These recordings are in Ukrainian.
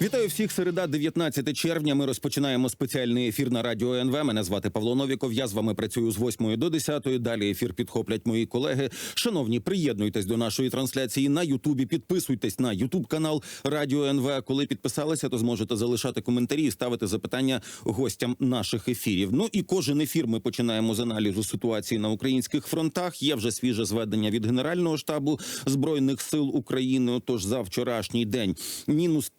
Вітаю всіх. Середа, 19 червня. Ми розпочинаємо спеціальний ефір на радіо НВ. Мене звати Павло Новіков. Я з вами працюю з 8 до 10. Далі ефір підхоплять мої колеги. Шановні, приєднуйтесь до нашої трансляції на Ютубі. Підписуйтесь на Ютуб канал Радіо НВ. Коли підписалися, то зможете залишати коментарі і ставити запитання гостям наших ефірів. Ну і кожен ефір ми починаємо з аналізу ситуації на українських фронтах. Є вже свіже зведення від Генерального штабу збройних сил України. Отож, за вчорашній день мінус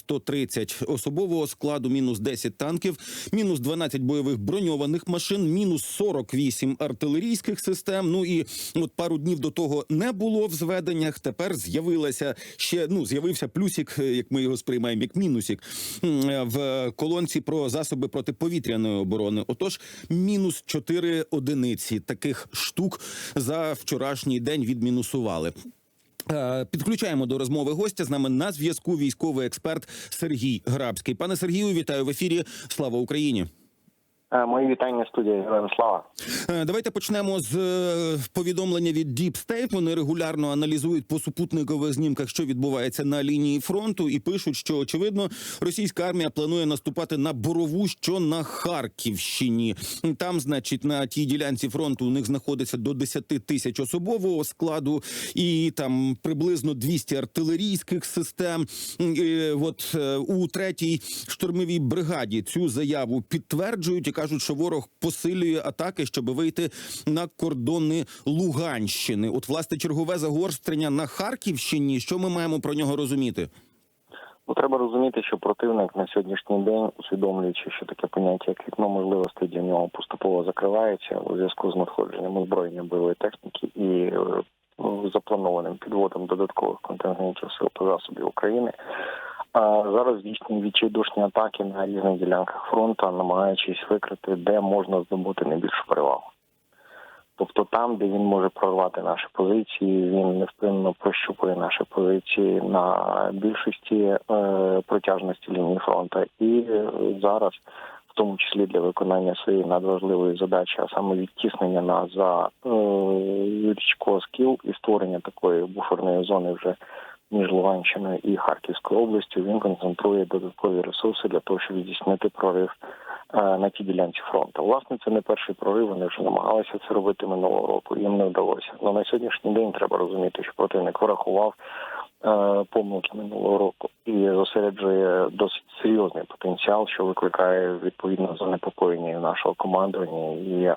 1130 особового складу, мінус 10 танків, мінус 12 бойових броньованих машин, мінус 48 артилерійських систем. Ну і от пару днів до того не було в зведеннях. Тепер з'явилася ще ну з'явився плюсик, як ми його сприймаємо, як мінусик в колонці про засоби протиповітряної оборони. Отож, мінус 4 одиниці таких штук за вчорашній день відмінусували. Е, Підключаємо до розмови гостя. З нами на зв'язку військовий експерт Сергій Грабський. Пане Сергію, вітаю в ефірі. Слава Україні. Е, Мої вітання студія Героям Слава. Е, Давайте почнемо з е, повідомлення від Deep State. Вони регулярно аналізують по супутникових знімках, що відбувається на лінії фронту, і пишуть, що очевидно російська армія планує наступати на борову, що на Харківщині. Там, значить, на тій ділянці фронту у них знаходиться до 10 тисяч особового складу, і там приблизно 200 артилерійських систем. І, От у третій штурмовій бригаді цю заяву підтверджують і кажуть, що ворог посилює атаки, щоб вийти на кордони Луганщини. От власне чергове загострення на Харківщині. Що ми маємо про нього розуміти? Ну, треба розуміти, що противник на сьогоднішній день, усвідомлюючи, що таке поняття як вікно можливостей для нього поступово закривається у зв'язку з надходженням озброєння бойової техніки і е, ну, запланованим підводом додаткових контингентів сил та засобів України. Зараз здійснює відчайдушні атаки на різних ділянках фронту, намагаючись викрити, де можна здобути найбільшу перевагу. Тобто там, де він може прорвати наші позиції, він невпинно прощупує наші позиції на більшості е, протяжності лінії фронту. І зараз, в тому числі для виконання своєї надважливої задачі, а саме відтіснення нас за е, річко Скіл і створення такої буферної зони вже між Луганщиною і Харківською областю, він концентрує додаткові ресурси для того, щоб здійснити прорив е, на тій ділянці фронту. Власне, це не перший прорив. Вони вже намагалися це робити минулого року. Їм не вдалося. Але на сьогоднішній день треба розуміти, що противник врахував е, помилки минулого року і зосереджує досить серйозний потенціал, що викликає відповідно занепокоєння нашого командування і е,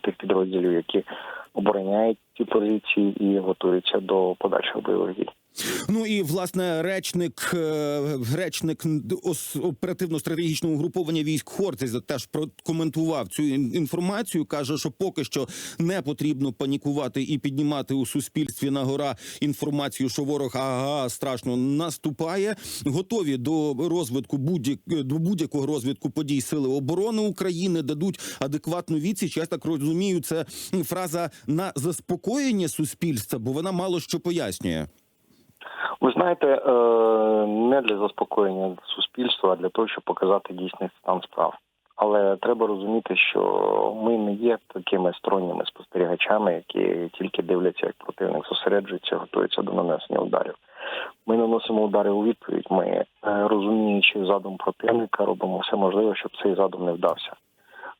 тих підрозділів, які обороняють ті позиції і готуються до подальших бойових дій. Ну і власне речник е, речник ос- оперативно-стратегічного угруповання військ Хортиця теж прокоментував цю інформацію. каже, що поки що не потрібно панікувати і піднімати у суспільстві на гора інформацію, що ворог ага страшно наступає. Готові до розвитку будь до будь-якого розвитку подій сили оборони України дадуть адекватну відсіч. Я так розумію, це фраза на заспокоєння суспільства, бо вона мало що пояснює. Ви знаєте, е, не для заспокоєння суспільства, а для того, щоб показати дійсний стан справ. Але треба розуміти, що ми не є такими сторонніми спостерігачами, які тільки дивляться, як противник зосереджується, готується до нанесення ударів. Ми наносимо удари у відповідь. Ми, е, розуміючи задум противника, робимо все можливе, щоб цей задум не вдався.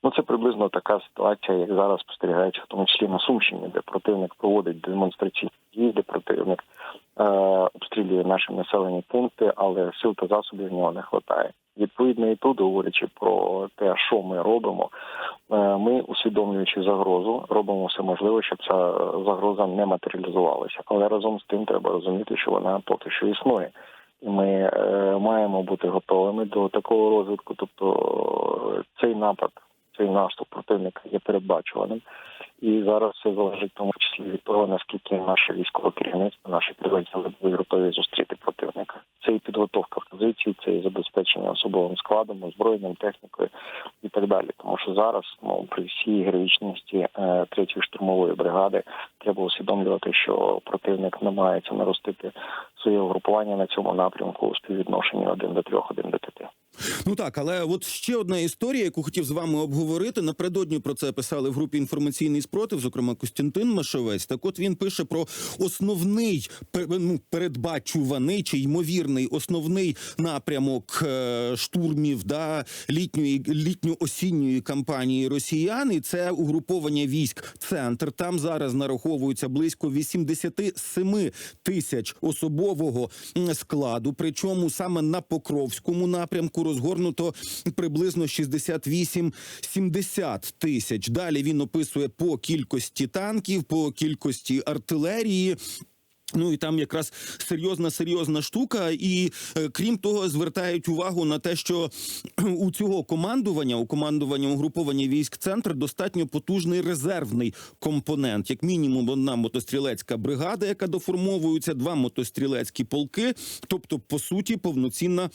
Ну це приблизно така ситуація, як зараз спостерігається, в тому числі на Сумщині, де противник проводить демонстраційні дії, де противник е, обстрілює наші населені пункти, але сил та засобів в нього не вистачає. Відповідно, і тут, говорячи про те, що ми робимо, е, ми, усвідомлюючи загрозу, робимо все можливе, щоб ця загроза не матеріалізувалася. Але разом з тим треба розуміти, що вона поки що існує. І ми е, маємо бути готовими до такого розвитку. Тобто е, цей напад, цей наступ противника є передбачуваним. І зараз все залежить тому числі від того, наскільки наше військове керівництво, наші підрозділи будуть готові зустріти противника. Це і підготовка позицій, це і забезпечення особовим складом, озброєнням, технікою і так далі. Тому що зараз, ну при всій героїчності е, третьої штурмової бригади, треба усвідомлювати, що противник намагається наростити своє угрупування на цьому напрямку у співвідношенні один до трьох, один до п'яти. Ну так, але от ще одна історія, яку хотів з вами обговорити. Напередодні про це писали в групі інформаційний спротив, зокрема Костянтин Машовець. Так, от він пише про основний ну, передбачуваний чи ймовірний основний напрямок е, штурмів да літньої літньо-осінньої кампанії росіян. І це угруповання військ центр. Там зараз нараховується близько 87 тисяч особового складу. Причому саме на Покровському напрямку розгорнуто приблизно 68-70 тисяч. Далі він описує по кількості танків, по кількості артилерії. Ну і там якраз серйозна серйозна штука, і е, крім того, звертають увагу на те, що у цього командування, у командування угруповання військ центр достатньо потужний резервний компонент, як мінімум, одна мотострілецька бригада, яка доформовується, два мотострілецькі полки, тобто, по суті, повноцінна.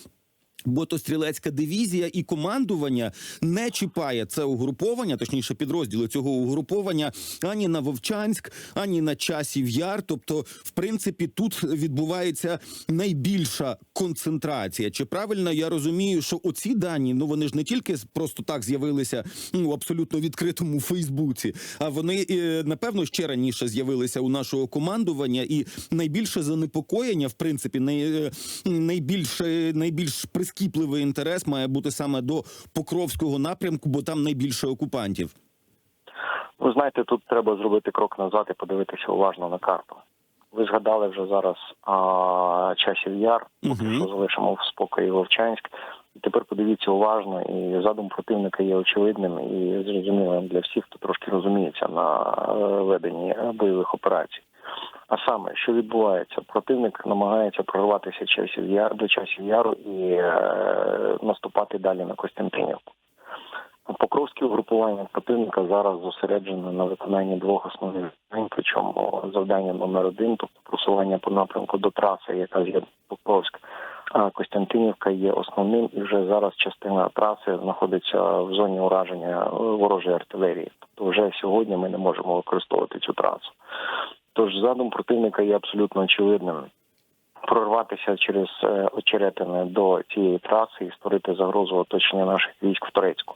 Мотострілецька дивізія і командування не чіпає це угруповання, точніше підрозділи цього угруповання ані на Вовчанськ, ані на часів яр. Тобто, в принципі, тут відбувається найбільша концентрація. Чи правильно я розумію, що оці дані ну вони ж не тільки просто так з'явилися ну, абсолютно відкритому Фейсбуці, а вони е, напевно ще раніше з'явилися у нашого командування, і найбільше занепокоєння, в принципі, най, е, найбільше найбільш прискіпливий інтерес має бути саме до Покровського напрямку, бо там найбільше окупантів. Ви знаєте, тут треба зробити крок назад і подивитися уважно на карту. Ви згадали вже зараз а, часів яр, поки Мгм. що залишимо в спокої Вовчанськ. І тепер подивіться уважно, і задум противника є очевидним і зрозумілим для всіх, хто трошки розуміється на е, веденні е, бойових операцій. А саме, що відбувається, противник намагається прорватися часів яр до часів яру і е, наступати далі на Костянтинівку. Покровське угрупування противника зараз зосереджено на виконанні двох основних завдань, причому завдання номер один, тобто просування по напрямку до траси, яка з'єднує Покровськ. А Костянтинівка є основним, і вже зараз частина траси знаходиться в зоні ураження е, ворожої артилерії. Тобто, вже сьогодні ми не можемо використовувати цю трасу. Тож задум противника є абсолютно очевидним. Прорватися через е, очеретини до цієї траси і створити загрозу оточення наших військ в Турецьку.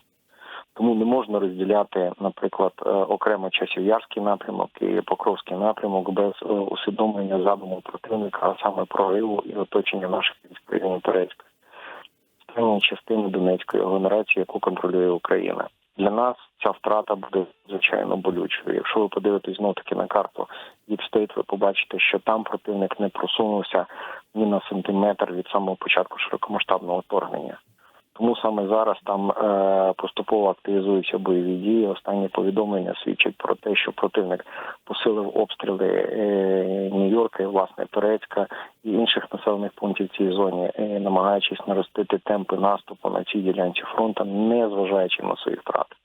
Тому не можна розділяти, наприклад, е, окремо часів'ярський напрямок і Покровський напрямок без е, усвідомлення задуму противника, а саме прориву і оточення наших військ Турецька, стримання частини Донецької агломерації, яку контролює Україна. Для нас ця втрата буде звичайно болючою. Якщо ви подивитесь знов таки на карту Діпстейт, ви побачите, що там противник не просунувся ні на сантиметр від самого початку широкомасштабного вторгнення. Тому саме зараз там е, поступово активізуються бойові дії. Останні повідомлення свідчать про те, що противник посилив обстріли е, Нью-Йорка і власне Турецька і інших населених пунктів в цій зоні, е, намагаючись наростити темпи наступу на цій ділянці фронту, не зважаючи на свої втрати.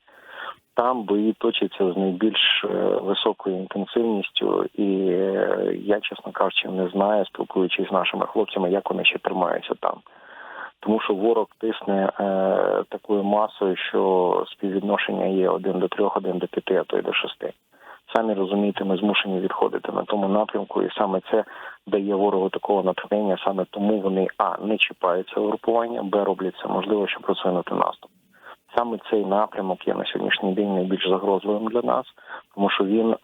Там бої точаться з найбільш високою інтенсивністю, і я, чесно кажучи, не знаю, спілкуючись з нашими хлопцями, як вони ще тримаються там тому що ворог тисне е, такою масою, що співвідношення є один до трьох, один до п'яти, а то й до шести. Самі розумієте, ми змушені відходити на тому напрямку, і саме це дає ворогу такого натхнення. Саме тому вони а не чіпаються угрупування, б роблять це можливо, щоб просунути наступ. Саме цей напрямок є на сьогоднішній день найбільш загрозливим для нас, тому що він,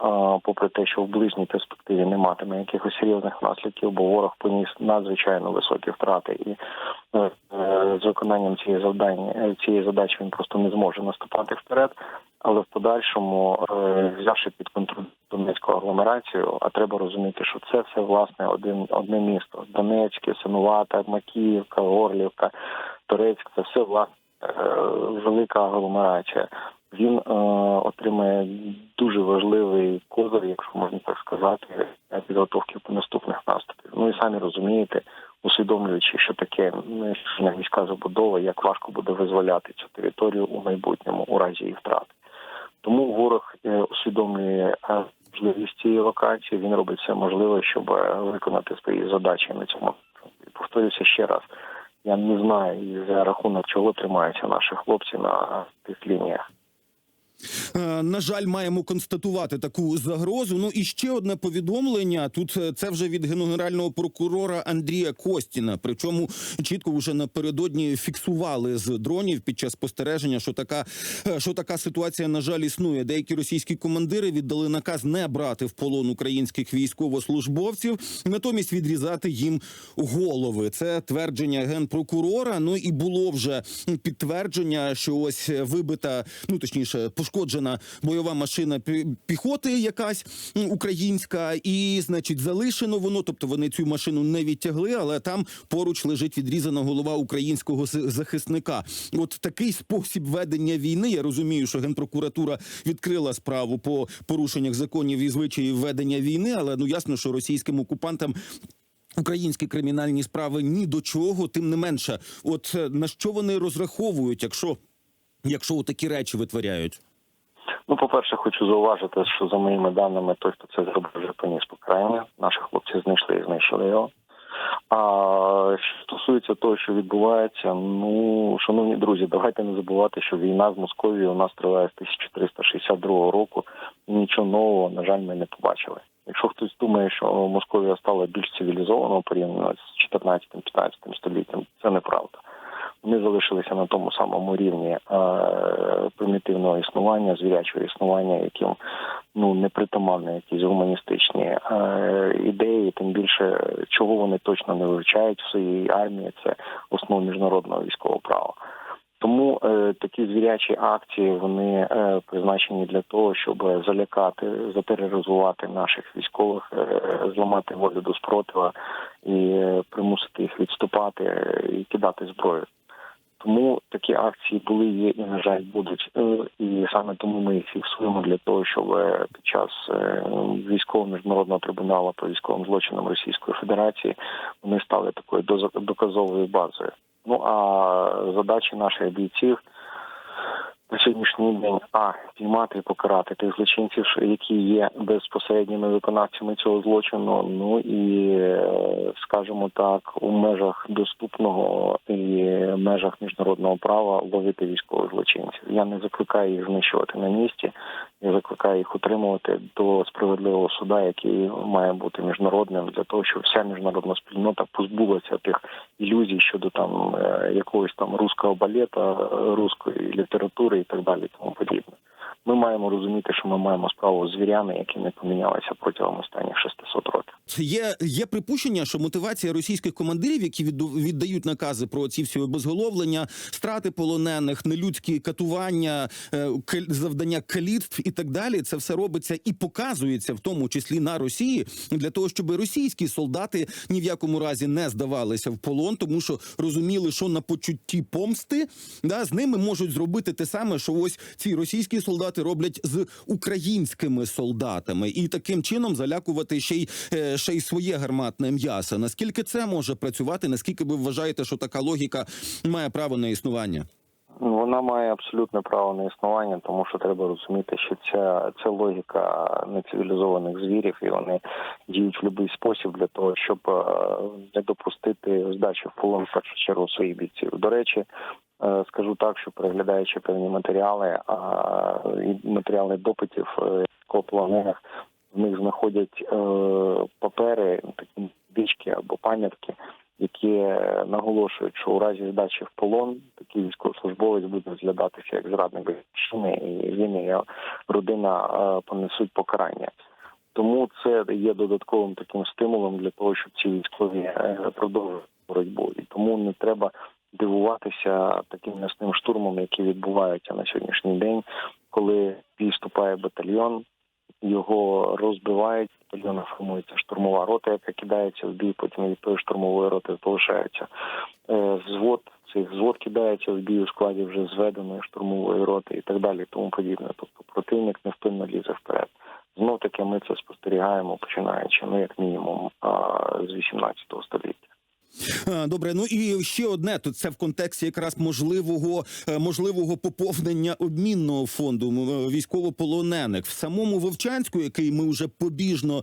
попри те, що в ближній перспективі не матиме якихось серйозних наслідків, бо ворог поніс надзвичайно високі втрати, і е, е, з виконанням цієї завдання е, цієї задачі він просто не зможе наступати вперед. Але в подальшому, взявши під контроль Донецьку агломерацію, а треба розуміти, що це все власне один одне місто: Донецьке, Синувата, Макіївка, Орлівка, Турецьк це все власне велика агломерація. Він е, отримає дуже важливий козир, якщо можна так сказати, для підготовки до наступних наступів. Ну і самі розумієте, усвідомлюючи, що таке нищення міська забудова, як важко буде визволяти цю територію у майбутньому у разі її втрати. Тому ворог е, усвідомлює е, можливість цієї локації. Він робить все можливе, щоб е, виконати свої задачі на цьому. Повторюся ще раз. Я не знаю, за рахунок чого тримаються наші хлопці на тих лініях. Е, На жаль, маємо констатувати таку загрозу. Ну і ще одне повідомлення. Тут е, це вже від генерального прокурора Андрія Костіна. Причому чітко вже напередодні фіксували з дронів під час спостереження, що така, е, що така ситуація на жаль існує. Деякі російські командири віддали наказ не брати в полон українських військовослужбовців, натомість відрізати їм голови. Це твердження генпрокурора. Ну і було вже підтвердження, що ось вибита, ну точніше, пошкоджена бойова машина пі- піхоти, якась українська, і значить залишено воно. Тобто вони цю машину не відтягли, але там поруч лежить відрізана голова українського захисника. От такий спосіб ведення війни. Я розумію, що генпрокуратура відкрила справу по порушеннях законів і звичаїв ведення війни, але ну ясно, що російським окупантам. Українські кримінальні справи ні до чого, тим не менше, от е, на що вони розраховують, якщо, якщо такі речі витворяють? Ну, по-перше, хочу зауважити, що за моїми даними, той, хто це зробив, вже поніс покарання. Наші хлопці знайшли і знищили його. А що стосується того, що відбувається, ну шановні друзі, давайте не забувати, що війна з Московією у нас триває з 1362 року, нічого нового, на жаль, ми не побачили. Якщо хтось думає, що Московія стала більш цивілізованою порівняно з 14-15 століттям, це неправда. Вони залишилися на тому самому рівні е, примітивного існування, звірячого існування, яким ну не притаманні якісь гуманістичні е, ідеї, тим більше чого вони точно не вивчають в своїй армії, це основ міжнародного військового права. Тому е, такі звірячі акції вони е, призначені для того, щоб залякати, затероризувати наших військових, е, зламати волю до спротива і е, примусити їх відступати і кидати зброю. Тому такі акції були, є і на жаль будуть. Е, І саме тому ми їх фіксуємо для того, щоб е, під час е, військового міжнародного трибуналу по військовим злочинам Російської Федерації вони стали такою доказовою базою. Ну а задачі наших бійців на сьогоднішній день а піймати і покарати тих злочинців, які є безпосередніми виконавцями цього злочину. Ну і е, скажімо так, у межах доступного і межах міжнародного права ловити військових злочинців. Я не закликаю їх знищувати на місці. Я їх утримувати до справедливого суда, який має бути міжнародним, для того, щоб вся міжнародна спільнота позбулася тих ілюзій щодо там е, якогось там руського балета, е, руської літератури і так далі, тому подібне. Ми маємо розуміти, що ми маємо справу з звірями, які не помінялися протягом останніх 600 років. Є, є припущення, що мотивація російських командирів, які віддають накази про ці всі обезголовлення, страти полонених, нелюдські катування, е, завдання калітв і так далі. Це все робиться і показується, в тому числі на Росії, для того, щоб російські солдати ні в якому разі не здавалися в полон, тому що розуміли, що на почутті помсти да, з ними можуть зробити те саме, що ось ці російські солдати роблять з українськими солдатами, і таким чином залякувати ще й е, ще й своє гарматне м'ясо. Наскільки це може працювати? Наскільки ви вважаєте, що така логіка має право на існування? Ну, Вона має абсолютне право на існування, тому що треба розуміти, що ця, ця логіка нецивілізованих звірів, і вони діють в будь-який спосіб для того, щоб е, не допустити здачі в полон в першу чергу своїх бійців. До речі, скажу так, що переглядаючи певні матеріали а, і матеріали допитів е, військовополонених, в них знаходять е, папери, такі дички або пам'ятки, які наголошують, що у разі здачі в полон такий військовослужбовець буде розглядатися як зрадник батьківщини, і він і його родина е, понесуть покарання. Тому це є додатковим таким стимулом для того, щоб ці військові е, продовжували боротьбу. І тому не треба дивуватися таким м'ясним штурмом, які відбуваються на сьогоднішній день, коли вступає батальйон, його розбивають. Батальйоном формується штурмова рота, яка кидається в бій. Потім від тої штурмової роти залишається е, взвод. Цих взвод кидається в бій у складі вже зведеної штурмової роти і так далі, тому подібне. Тобто противник невпинно лізе вперед. Знов таки ми це спостерігаємо, починаючи ну як мінімум а, з 18 століття. Е, Добре, ну і ще одне тут це в контексті якраз можливого е, можливого поповнення обмінного фонду е, військовополонених в самому Вовчанську, який ми вже побіжно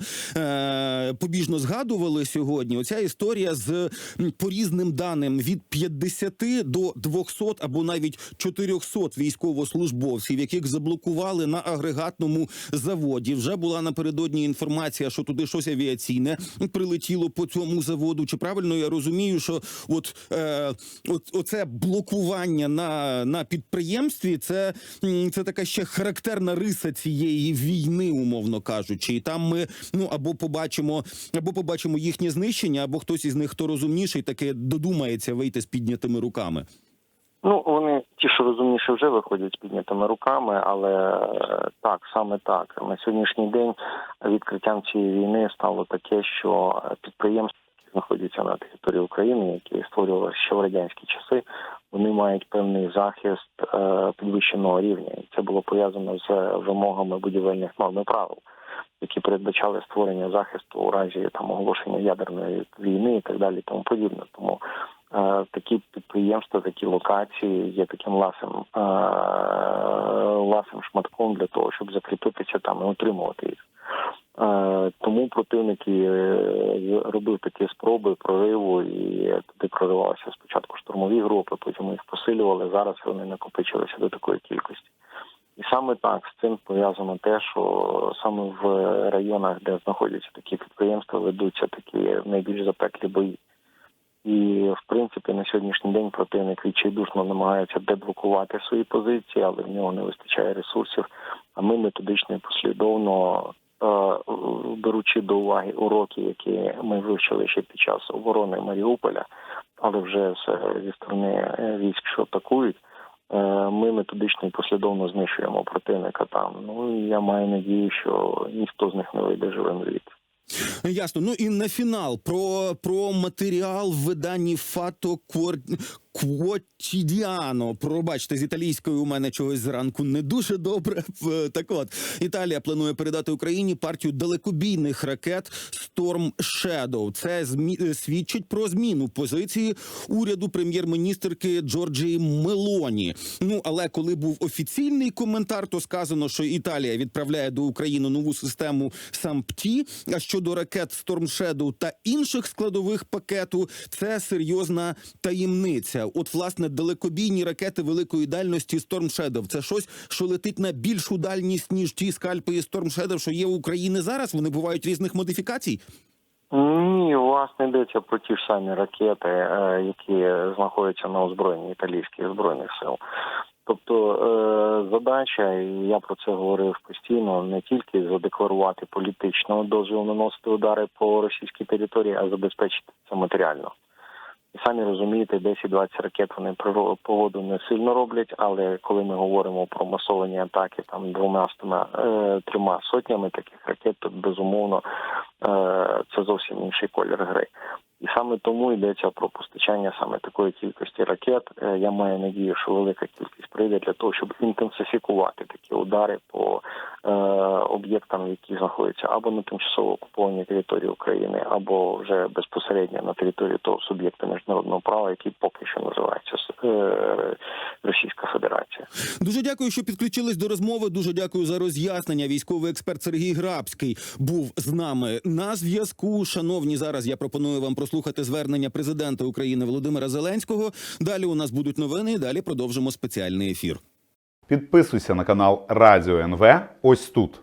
побіжно згадували сьогодні. Оця історія з по різним даним від 50 до 200 або навіть 400 військовослужбовців, яких заблокували на агрегатному заводі. Вже була напередодні інформація, що туди щось авіаційне прилетіло по цьому заводу. Чи правильно я розумію, що от, е, от оце блокування на, на підприємстві, це, це така ще характерна риса цієї війни, умовно кажучи. І там ми ну або побачимо, або побачимо їхнє знищення, або хтось із них, хто розумніший, таки додумається вийти з піднятими руками. Ну, вони ті, що розумніше, вже виходять з піднятими руками, але е, так, саме так. На сьогоднішній день відкриттям цієї війни стало таке, що підприємства, які знаходяться на території України, які створювалися ще в радянські часи, вони мають певний захист е, підвищеного рівня. Це було пов'язано з вимогами будівельних норм і правил. Які передбачали створення захисту у разі там оголошення ядерної війни і так далі, і тому подібне. Тому Е, такі підприємства, такі локації є таким ласим е, ласим шматком для того, щоб закріпитися там і утримувати їх. Тому противники е, робив такі спроби прориву, і туди проривалися спочатку штурмові групи, потім їх посилювали. Зараз вони накопичилися до такої кількості. І саме так з цим пов'язано те, що саме в районах, де знаходяться такі підприємства, ведуться такі найбільш запеклі бої. І в принципі на сьогоднішній день противник відчайдушно намагається деблокувати свої позиції, але в нього не вистачає ресурсів. А ми методично і послідовно, беручи до уваги уроки, які ми вивчили ще під час оборони Маріуполя, але вже зі сторони е, військ, що атакують. е, Ми методично і послідовно знищуємо противника там. Ну і я маю надію, що ніхто з них не вийде живим звідти. Ясно. Ну і на фінал про, про матеріал в виданні Фато. Квотідіано. Пробачте, з італійською у мене чогось зранку не дуже добре. Так от Італія планує передати Україні партію далекобійних ракет Storm Shadow. Це змі... свідчить про зміну позиції уряду прем'єр-міністерки Джорджії Мелоні. Ну але коли був офіційний коментар, то сказано, що Італія відправляє до України нову систему САМПТІ. А щодо ракет Storm Shadow та інших складових пакету, це серйозна таємниця. От, власне, далекобійні ракети великої дальності Storm Shadow – це щось, що летить на більшу дальність ніж ті скальпи і Storm Shadow, що є у України зараз. Вони бувають різних модифікацій. Ні, власне йдеться про ті ж самі ракети, е, які знаходяться на озброєнні італійських збройних сил. Тобто е, задача, і я про це говорив постійно, не тільки задекларувати політичного дозвіл наносити удари по російській території, а забезпечити це матеріально. Самі розумієте, 10-20 ракет вони погоду не сильно роблять, але коли ми говоримо про масовані атаки там двома е, трьома сотнями таких ракет, то безумовно е, це зовсім інший колір гри. І саме тому йдеться про постачання саме такої кількості ракет. Е, Я маю надію, що велика кількість прийде для того, щоб інтенсифікувати такі удари по е, об'єктам, які знаходяться або на тимчасово окупованій території України, або вже безпосередньо на території того суб'єкта міжнародного права, який поки що називається е, Російська Федерація. Дуже дякую, що підключились до розмови. Дуже дякую за роз'яснення. Військовий експерт Сергій Грабський був з нами на зв'язку. Шановні, зараз я пропоную вам прослухати звернення президента України Володимира Зеленського. Далі у нас будуть новини. і Далі продовжимо спеціальний ефір. Підписуйся на канал Радіо НВ ось тут.